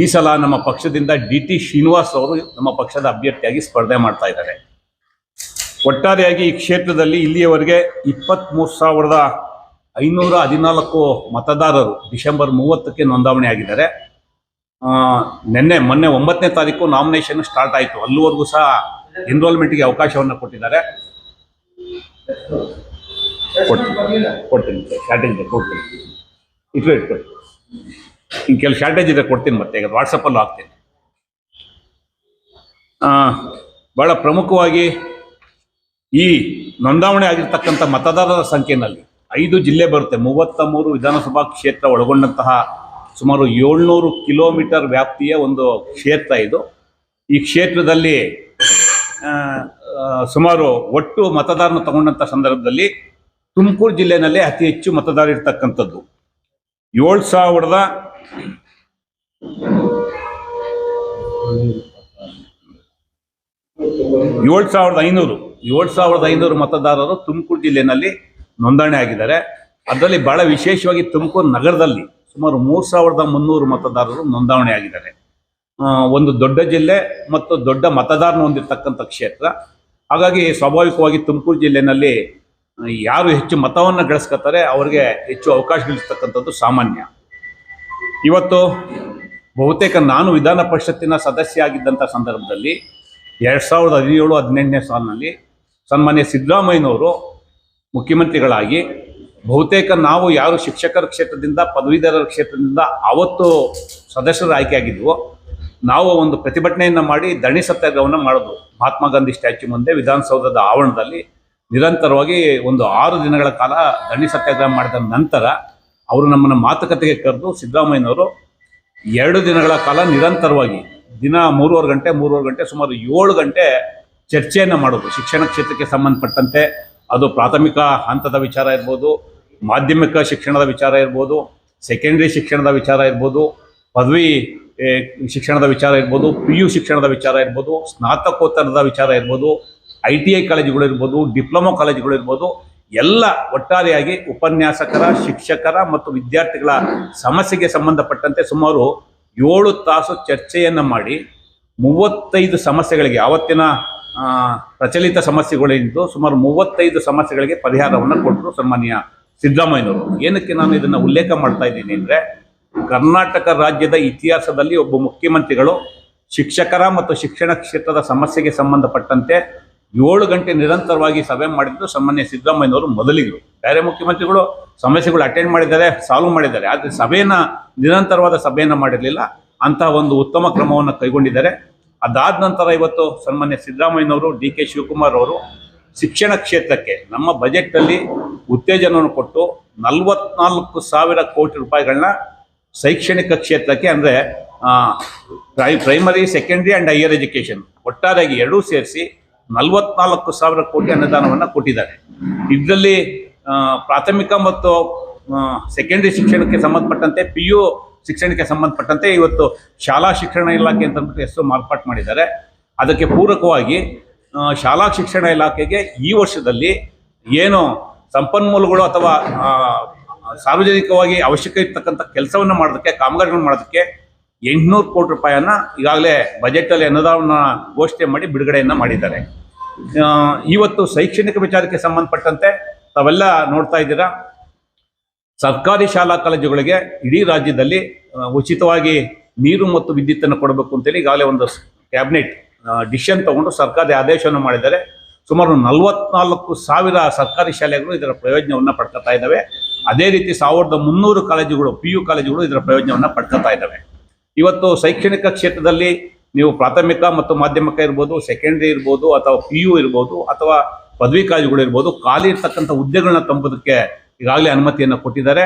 ಈ ಸಲ ನಮ್ಮ ಪಕ್ಷದಿಂದ ಡಿ ಟಿ ಶ್ರೀನಿವಾಸ್ ಅವರು ನಮ್ಮ ಪಕ್ಷದ ಅಭ್ಯರ್ಥಿಯಾಗಿ ಸ್ಪರ್ಧೆ ಮಾಡ್ತಾ ಇದ್ದಾರೆ. ಒಟ್ಟಾರೆಯಾಗಿ ಈ ಕ್ಷೇತ್ರದಲ್ಲಿ ಇಲ್ಲಿಯವರೆಗೆ ಇಪ್ಪತ್ತ್ಮೂರು ಸಾವಿರದ ಐನೂರ ಹದಿನಾಲ್ಕು ಮತದಾರರು ಡಿಸೆಂಬರ್ ಮೂವತ್ತಕ್ಕೆ ನೋಂದಾವಣೆ ಆಗಿದ್ದಾರೆ. ನಿನ್ನೆ, ಮೊನ್ನೆ ಒಂಬತ್ತನೇ ತಾರೀಕು ನಾಮಿನೇಷನ್ ಸ್ಟಾರ್ಟ್ ಆಯಿತು. ಅಲ್ಲಿವರೆಗೂ ಸಹ ಎನ್ರೋಲ್ಮೆಂಟ್ಗೆ ಅವಕಾಶವನ್ನು ಕೊಟ್ಟಿದ್ದಾರೆ. ಕೊಡ್ತೀನಿ ಕೊಡ್ತೀನಿ ಇಟ್ಲೇ ಇಟ್ಕೊಳ್ಳಿ ಇನ್ನು ಕೆಲವು ಶಾರ್ಟೇಜ್ ಇದೆ ಕೊಡ್ತೀನಿ ಮತ್ತೆ, ಈಗ ವಾಟ್ಸಪ್ಪಲ್ಲೂ ಹಾಕ್ತೀನಿ. ಭಾಳ ಪ್ರಮುಖವಾಗಿ ಈ ನೋಂದಾವಣೆ ಆಗಿರ್ತಕ್ಕಂಥ ಮತದಾರರ ಸಂಖ್ಯೆಯಲ್ಲಿ ಐದು ಜಿಲ್ಲೆ ಬರುತ್ತೆ. ಮೂವತ್ತ ಮೂರು ವಿಧಾನಸಭಾ ಕ್ಷೇತ್ರ ಒಳಗೊಂಡಂತಹ ಸುಮಾರು ಏಳ್ನೂರು ಕಿಲೋಮೀಟರ್ ವ್ಯಾಪ್ತಿಯ ಒಂದು ಕ್ಷೇತ್ರ ಇದು. ಈ ಕ್ಷೇತ್ರದಲ್ಲಿ ಸುಮಾರು ಒಟ್ಟು ಮತದಾರನ ತಗೊಂಡಂಥ ಸಂದರ್ಭದಲ್ಲಿ ತುಮಕೂರು ಜಿಲ್ಲೆನಲ್ಲೇ ಅತಿ ಹೆಚ್ಚು ಮತದಾರ ಇರ್ತಕ್ಕಂಥದ್ದು ಏಳು ಸಾವಿರದ ಏಳು ಸಾವಿರದ ಐನೂರು, ಏಳು ಸಾವಿರದ ಐನೂರು ಮತದಾರರು ತುಮಕೂರು ಜಿಲ್ಲೆಯಲ್ಲಿ ನೋಂದಣಿ ಆಗಿದ್ದಾರೆ. ಅದರಲ್ಲಿ ಬಹಳ ವಿಶೇಷವಾಗಿ ತುಮಕೂರು ನಗರದಲ್ಲಿ ಸುಮಾರು ಮೂರು ಸಾವಿರದ ಮುನ್ನೂರು ಮತದಾರರು ನೋಂದಾವಣೆ ಆಗಿದ್ದಾರೆ. ಒಂದು ದೊಡ್ಡ ಜಿಲ್ಲೆ ಮತ್ತು ದೊಡ್ಡ ಮತದಾರನ ಹೊಂದಿರತಕ್ಕಂಥ ಕ್ಷೇತ್ರ. ಹಾಗಾಗಿ ಸ್ವಾಭಾವಿಕವಾಗಿ ತುಮಕೂರು ಜಿಲ್ಲೆಯಲ್ಲಿ ಯಾರು ಹೆಚ್ಚು ಮತವನ್ನು ಗಳಿಸ್ಕೊತಾರೆ ಅವರಿಗೆ ಹೆಚ್ಚು ಅವಕಾಶಗಳಿರ್ತಕ್ಕಂಥದ್ದು ಸಾಮಾನ್ಯ. ಇವತ್ತು ಬಹುತೇಕ ನಾನು ವಿಧಾನ ಪರಿಷತ್ತಿನ ಸದಸ್ಯ ಆಗಿದ್ದಂಥ ಸಂದರ್ಭದಲ್ಲಿ ಎರಡು ಸಾವಿರದ ಹದಿನೇಳು, ಹದಿನೆಂಟನೇ ಸಾಲಿನಲ್ಲಿ ಸನ್ಮಾನ್ಯ ಸಿದ್ದರಾಮಯ್ಯನವರು ಮುಖ್ಯಮಂತ್ರಿಗಳಾಗಿ ಬಹುತೇಕ ನಾವು ಯಾರು ಶಿಕ್ಷಕರ ಕ್ಷೇತ್ರದಿಂದ, ಪದವೀಧರರ ಕ್ಷೇತ್ರದಿಂದ ಅವತ್ತು ಸದಸ್ಯರು ಆಯ್ಕೆಯಾಗಿದ್ವು, ನಾವು ಒಂದು ಪ್ರತಿಭಟನೆಯನ್ನು ಮಾಡಿ ಧರಣಿ ಸತ್ಯಾಗ್ರಹವನ್ನು ಮಾಡಿದ್ವು. ಮಹಾತ್ಮ ಗಾಂಧಿ ಸ್ಟ್ಯಾಚ್ಯೂ ಮುಂದೆ ವಿಧಾನಸೌಧದ ಆವರಣದಲ್ಲಿ ನಿರಂತರವಾಗಿ ಒಂದು ಆರು ದಿನಗಳ ಕಾಲ ಧರಣಿ ಸತ್ಯಾಗ್ರಹ ಮಾಡಿದ ನಂತರ ಅವರು ನಮ್ಮನ್ನು ಮಾತುಕತೆಗೆ ಕರೆದು ಸಿದ್ದರಾಮಯ್ಯನವರು ಎರಡು ದಿನಗಳ ಕಾಲ ನಿರಂತರವಾಗಿ ದಿನ ಮೂರುವರೆ ಗಂಟೆ ಮೂರುವರೆ ಗಂಟೆ ಸುಮಾರು ಏಳು ಗಂಟೆ ಚರ್ಚೆಯನ್ನು ಮಾಡೋದು. ಶಿಕ್ಷಣ ಕ್ಷೇತ್ರಕ್ಕೆ ಸಂಬಂಧಪಟ್ಟಂತೆ ಅದು ಪ್ರಾಥಮಿಕ ಹಂತದ ವಿಚಾರ ಇರ್ಬೋದು, ಮಾಧ್ಯಮಿಕ ಶಿಕ್ಷಣದ ವಿಚಾರ ಇರ್ಬೋದು ಸೆಕೆಂಡ್ರಿ ಶಿಕ್ಷಣದ ವಿಚಾರ ಇರ್ಬೋದು, ಪದವಿ ಶಿಕ್ಷಣದ ವಿಚಾರ ಇರ್ಬೋದು ಪಿ ಯು ಶಿಕ್ಷಣದ ವಿಚಾರ ಇರ್ಬೋದು, ಸ್ನಾತಕೋತ್ತರದ ವಿಚಾರ ಇರ್ಬೋದು, ಐ ಟಿ ಐ ಕಾಲೇಜುಗಳು ಇರ್ಬೋದು, ಡಿಪ್ಲೊಮಾ ಕಾಲೇಜುಗಳು ಇರ್ಬೋದು ಎಲ್ಲ ಒಟ್ಟಾರೆಯಾಗಿ ಉಪನ್ಯಾಸಕರ, ಶಿಕ್ಷಕರ ಮತ್ತು ವಿದ್ಯಾರ್ಥಿಗಳ ಸಮಸ್ಯೆಗೆ ಸಂಬಂಧಪಟ್ಟಂತೆ ಸುಮಾರು ಏಳು ತಾಸು ಚರ್ಚೆಯನ್ನು ಮಾಡಿ ಮೂವತ್ತೈದು ಸಮಸ್ಯೆಗಳಿಗೆ, ಆವತ್ತಿನ ಪ್ರಚಲಿತ ಸಮಸ್ಯೆಗಳಿದ್ದು ಸುಮಾರು ಮೂವತ್ತೈದು ಸಮಸ್ಯೆಗಳಿಗೆ ಪರಿಹಾರವನ್ನು ಕೊಟ್ಟರು ಸನ್ಮಾನ್ಯ ಸಿದ್ದರಾಮಯ್ಯನವರು. ಏನಕ್ಕೆ ನಾನು ಇದನ್ನು ಉಲ್ಲೇಖ ಮಾಡ್ತಾ ಇದ್ದೀನಿ ಅಂದರೆ, ಕರ್ನಾಟಕ ರಾಜ್ಯದ ಇತಿಹಾಸದಲ್ಲಿ ಒಬ್ಬ ಮುಖ್ಯಮಂತ್ರಿಗಳು ಶಿಕ್ಷಕರ ಮತ್ತು ಶಿಕ್ಷಣ ಕ್ಷೇತ್ರದ ಸಮಸ್ಯೆಗೆ ಸಂಬಂಧಪಟ್ಟಂತೆ ಏಳು ಗಂಟೆ ನಿರಂತರವಾಗಿ ಸಭೆ ಮಾಡಿದ್ದು ಸಾಮಾನ್ಯ ಸಿದ್ದರಾಮಯ್ಯನವರು ಮೊದಲಿಗರು. ಬೇರೆ ಮುಖ್ಯಮಂತ್ರಿಗಳು ಸಮಸ್ಯೆಗಳು ಅಟೆಂಡ್ ಮಾಡಿದ್ದಾರೆ ಸಾಲ್ವ್ ಮಾಡಿದ್ದಾರೆ. ಆದರೆ ಸಭೆಯನ್ನು ನಿರಂತರವಾದ ಸಭೆಯನ್ನು ಮಾಡಿರಲಿಲ್ಲ. ಅಂತಹ ಒಂದು ಉತ್ತಮ ಕ್ರಮವನ್ನು ಕೈಗೊಂಡಿದ್ದಾರೆ. ಅದಾದ ನಂತರ ಇವತ್ತು ಸನ್ಮಾನ್ಯ ಸಿದ್ದರಾಮಯ್ಯನವರು, ಡಿ ಕೆ ಶಿವಕುಮಾರ್ ಅವರು ಶಿಕ್ಷಣ ಕ್ಷೇತ್ರಕ್ಕೆ ನಮ್ಮ ಬಜೆಟ್ನಲ್ಲಿ ಉತ್ತೇಜನವನ್ನು ಕೊಟ್ಟು ನಲವತ್ನಾಲ್ಕು ಸಾವಿರ ಕೋಟಿ ರೂಪಾಯಿಗಳನ್ನ ಶೈಕ್ಷಣಿಕ ಕ್ಷೇತ್ರಕ್ಕೆ ಅಂದರೆ ಪ್ರೈ primary secondary and higher education ಒಟ್ಟಾರೆಯಾಗಿ ಎರಡೂ ಸೇರಿಸಿ ನಲವತ್ನಾಲ್ಕು ಸಾವಿರ ಕೋಟಿ ಅನುದಾನವನ್ನು ಕೊಟ್ಟಿದ್ದಾರೆ. ಇದರಲ್ಲಿ ಪ್ರಾಥಮಿಕ ಮತ್ತು ಸೆಕೆಂಡ್ರಿ ಶಿಕ್ಷಣಕ್ಕೆ ಸಂಬಂಧಪಟ್ಟಂತೆ ಪಿ ಯು ಶಿಕ್ಷಣಕ್ಕೆ ಸಂಬಂಧಪಟ್ಟಂತೆ ಇವತ್ತು ಶಾಲಾ ಶಿಕ್ಷಣ ಇಲಾಖೆ ಅಂತ ಅಂದ್ಬಿಟ್ಟು ಹೆಸರು ಮಾರ್ಪಾಟು ಮಾಡಿದ್ದಾರೆ. ಅದಕ್ಕೆ ಪೂರಕವಾಗಿ ಶಾಲಾ ಶಿಕ್ಷಣ ಇಲಾಖೆಗೆ ಈ ವರ್ಷದಲ್ಲಿ ಏನು ಸಂಪನ್ಮೂಲಗಳು ಅಥವಾ ಸಾರ್ವಜನಿಕವಾಗಿ ಅವಶ್ಯಕ ಇರ್ತಕ್ಕಂಥ ಕೆಲಸವನ್ನು ಮಾಡೋದಕ್ಕೆ, ಕಾಮಗಾರಿಗಳನ್ನು ಮಾಡೋದಕ್ಕೆ ಎಂಟುನೂರು ಕೋಟಿ ರೂಪಾಯಿಯನ್ನ ಈಗಾಗಲೇ ಬಜೆಟಲ್ಲಿ ಅನುದಾನ ಘೋಷಣೆ ಮಾಡಿ ಬಿಡುಗಡೆಯನ್ನು ಮಾಡಿದ್ದಾರೆ. ಇವತ್ತು ಶೈಕ್ಷಣಿಕ ವಿಚಾರಕ್ಕೆ ಸಂಬಂಧಪಟ್ಟಂತೆ ತಾವೆಲ್ಲ ನೋಡ್ತಾ ಇದ್ದೀರಾ? ಸರ್ಕಾರಿ ಶಾಲಾ ಕಾಲೇಜುಗಳಿಗೆ ಇಡೀ ರಾಜ್ಯದಲ್ಲಿ ಉಚಿತವಾಗಿ ನೀರು ಮತ್ತು ವಿದ್ಯುತ್ತನ್ನು ಕೊಡಬೇಕು ಅಂತೇಳಿ ಈಗಾಗಲೇ ಒಂದು ಕ್ಯಾಬಿನೆಟ್ ಡಿಸಿಷನ್ ತಗೊಂಡು ಸರ್ಕಾರಿ ಆದೇಶವನ್ನು ಮಾಡಿದ್ದಾರೆ. ಸುಮಾರು ನಲವತ್ನಾಲ್ಕು ಸಾವಿರ ಸರ್ಕಾರಿ ಶಾಲೆಗಳು ಇದರ ಪ್ರಯೋಜನವನ್ನು ಪಡ್ಕೊತಾ ಇದ್ದಾವೆ. ಅದೇ ರೀತಿ ಸಾವಿರದ ಮುನ್ನೂರು ಕಾಲೇಜುಗಳು, ಪಿ ಯು ಕಾಲೇಜುಗಳು ಇದರ ಪ್ರಯೋಜನವನ್ನು ಪಡ್ಕೊತಾ ಇದ್ದಾವೆ. ಇವತ್ತು ಶೈಕ್ಷಣಿಕ ಕ್ಷೇತ್ರದಲ್ಲಿ ನೀವು ಪ್ರಾಥಮಿಕ ಮತ್ತು ಮಾಧ್ಯಮಿಕ ಇರ್ಬೋದು ಸೆಕೆಂಡ್ರಿ ಇರ್ಬೋದು, ಅಥವಾ ಪಿ ಯು ಇರ್ಬೋದು, ಅಥವಾ ಪದವಿ ಕಾಲೇಜುಗಳು ಇರ್ಬೋದು, ಖಾಲಿ ಇರ್ತಕ್ಕಂಥ ಹುದ್ದೆಗಳನ್ನ ತುಂಬುವುದಕ್ಕೆ ಈಗಾಗಲೇ ಅನುಮತಿಯನ್ನು ಕೊಟ್ಟಿದ್ದಾರೆ.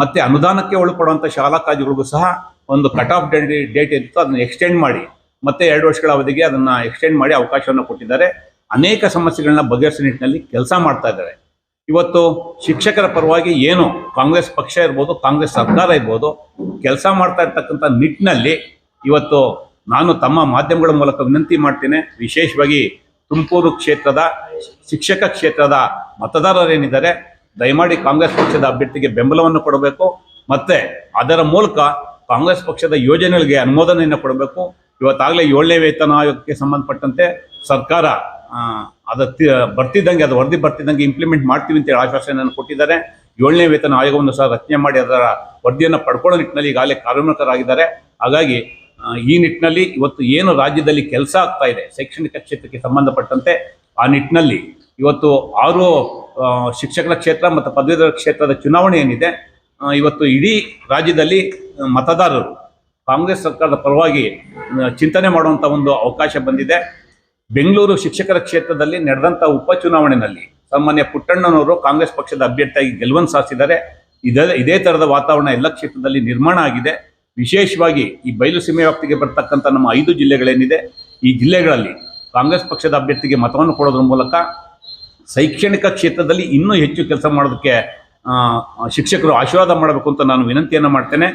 ಮತ್ತೆ ಅನುದಾನಕ್ಕೆ ಒಳಪಡುವಂಥ ಶಾಲಾ ಕಾಲೇಜುಗಳಿಗೂ ಸಹ ಒಂದು ಕಟ್ ಆಫ್ ಡೇಟ್ ಇತ್ತು. ಅದನ್ನು ಎಕ್ಸ್ಟೆಂಡ್ ಮಾಡಿ. ಮತ್ತೆ ಎರಡು ವರ್ಷಗಳ ಅವಧಿಗೆ ಅದನ್ನು ಎಕ್ಸ್ಟೆಂಡ್ ಮಾಡಿ ಅವಕಾಶವನ್ನು ಕೊಟ್ಟಿದ್ದಾರೆ. ಅನೇಕ ಸಮಸ್ಯೆಗಳನ್ನ ಬಗೆಹರಿಸುವ ನಿಟ್ಟಿನಲ್ಲಿ ಕೆಲಸ ಮಾಡ್ತಾ ಇದ್ದಾರೆ. ಇವತ್ತು ಶಿಕ್ಷಕರ ಪರವಾಗಿ ಏನು ಕಾಂಗ್ರೆಸ್ ಪಕ್ಷ ಇರ್ಬೋದು, ಕಾಂಗ್ರೆಸ್ ಸರ್ಕಾರ ಇರ್ಬೋದು, ಕೆಲಸ ಮಾಡ್ತಾ ಇರ್ತಕ್ಕಂಥ ನಿಟ್ಟಿನಲ್ಲಿ ಇವತ್ತು ನಾನು ತಮ್ಮ ಮಾಧ್ಯಮಗಳ ಮೂಲಕ ವಿನಂತಿ ಮಾಡ್ತೇನೆ. ವಿಶೇಷವಾಗಿ ತುಮಕೂರು ಕ್ಷೇತ್ರದ ಶಿಕ್ಷಕ ಕ್ಷೇತ್ರದ ಮತದಾರರೇನಿದ್ದಾರೆ, ದಯಮಾಡಿ ಕಾಂಗ್ರೆಸ್ ಪಕ್ಷದ ಅಭ್ಯರ್ಥಿಗೆ ಬೆಂಬಲವನ್ನು ಕೊಡಬೇಕು ಮತ್ತೆ ಅದರ ಮೂಲಕ ಕಾಂಗ್ರೆಸ್ ಪಕ್ಷದ ಯೋಜನೆಗಳಿಗೆ ಅನುಮೋದನೆಯನ್ನು ಕೊಡಬೇಕು. ಇವತ್ತಾಗಲೇ ಏಳನೇ ವೇತನ ಆಯೋಗಕ್ಕೆ ಸಂಬಂಧಪಟ್ಟಂತೆ ಸರ್ಕಾರ ಅದ ಬರ್ತಿದ್ದಂಗೆ, ಅದು ವರದಿ ಬರ್ತಿದ್ದಂಗೆ ಇಂಪ್ಲಿಮೆಂಟ್ ಮಾಡ್ತೀವಿ ಅಂತೇಳಿ ಆಶ್ವಾಸನೆಯನ್ನು ಕೊಟ್ಟಿದ್ದಾರೆ. ಏಳನೇ ವೇತನ ಆಯೋಗವನ್ನು ಸಹ ರಚನೆ ಮಾಡಿ ಅದರ ವರದಿಯನ್ನು ಪಡ್ಕೊಳ್ಳೋ ನಿಟ್ಟಿನಲ್ಲಿ ಈಗಾಗಲೇ ಕಾರ್ಯೋನ್ಮುಖರಾಗಿದ್ದಾರೆ. ಹಾಗಾಗಿ ಈ ನಿಟ್ಟಿನಲ್ಲಿ ಇವತ್ತು ಏನು ರಾಜ್ಯದಲ್ಲಿ ಕೆಲಸ ಆಗ್ತಾ ಇದೆ, ಶೈಕ್ಷಣಿಕ ಕ್ಷೇತ್ರಕ್ಕೆ ಸಂಬಂಧಪಟ್ಟಂತೆ, ಆ ನಿಟ್ಟಿನಲ್ಲಿ ಇವತ್ತು ಆರು ಶಿಕ್ಷಕರ ಕ್ಷೇತ್ರ ಮತ್ತು ಪದವೀಧರ ಕ್ಷೇತ್ರದ ಚುನಾವಣೆ ಏನಿದೆ ಇವತ್ತು ಇಡೀ ರಾಜ್ಯದಲ್ಲಿ ಮತದಾರರು ಕಾಂಗ್ರೆಸ್ ಸರ್ಕಾರದ ಪರವಾಗಿ ಚಿಂತನೆ ಮಾಡುವಂಥ ಒಂದು ಅವಕಾಶ ಬಂದಿದೆ. ಬೆಂಗಳೂರು ಶಿಕ್ಷಕರ ಕ್ಷೇತ್ರದಲ್ಲಿ ನಡೆದಂಥ ಉಪಚುನಾವಣೆಯಲ್ಲಿ ಸಾಮಾನ್ಯ ಪುಟ್ಟಣ್ಣನವರು ಕಾಂಗ್ರೆಸ್ ಪಕ್ಷದ ಅಭ್ಯರ್ಥಿಯಾಗಿ ಗೆಲುವನ್ನು ಸಾಧಿಸಿದ್ದಾರೆ. ಇದೇ ಇದೇ ಥರದ ವಾತಾವರಣ ಎಲ್ಲ ಕ್ಷೇತ್ರದಲ್ಲಿ ನಿರ್ಮಾಣ ಆಗಿದೆ. ವಿಶೇಷವಾಗಿ ಈ ಬಯಲು ಸೀಮೆ ವ್ಯಾಪ್ತಿಗೆ ಬರ್ತಕ್ಕಂಥ ನಮ್ಮ ಐದು ಜಿಲ್ಲೆಗಳೇನಿದೆ, ಈ ಜಿಲ್ಲೆಗಳಲ್ಲಿ ಕಾಂಗ್ರೆಸ್ ಪಕ್ಷದ ಅಭ್ಯರ್ಥಿಗೆ ಮತವನ್ನು ಕೊಡೋದ್ರ ಮೂಲಕ ಶೈಕ್ಷಣಿಕ ಕ್ಷೇತ್ರದಲ್ಲಿ ಇನ್ನೂ ಹೆಚ್ಚು ಕೆಲಸ ಮಾಡೋದಕ್ಕೆ ಶಿಕ್ಷಕರು ಆಶೀರ್ವಾದ ಮಾಡಬೇಕು ಅಂತ ನಾನು ವಿನಂತಿಯನ್ನು ಮಾಡ್ತೇನೆ.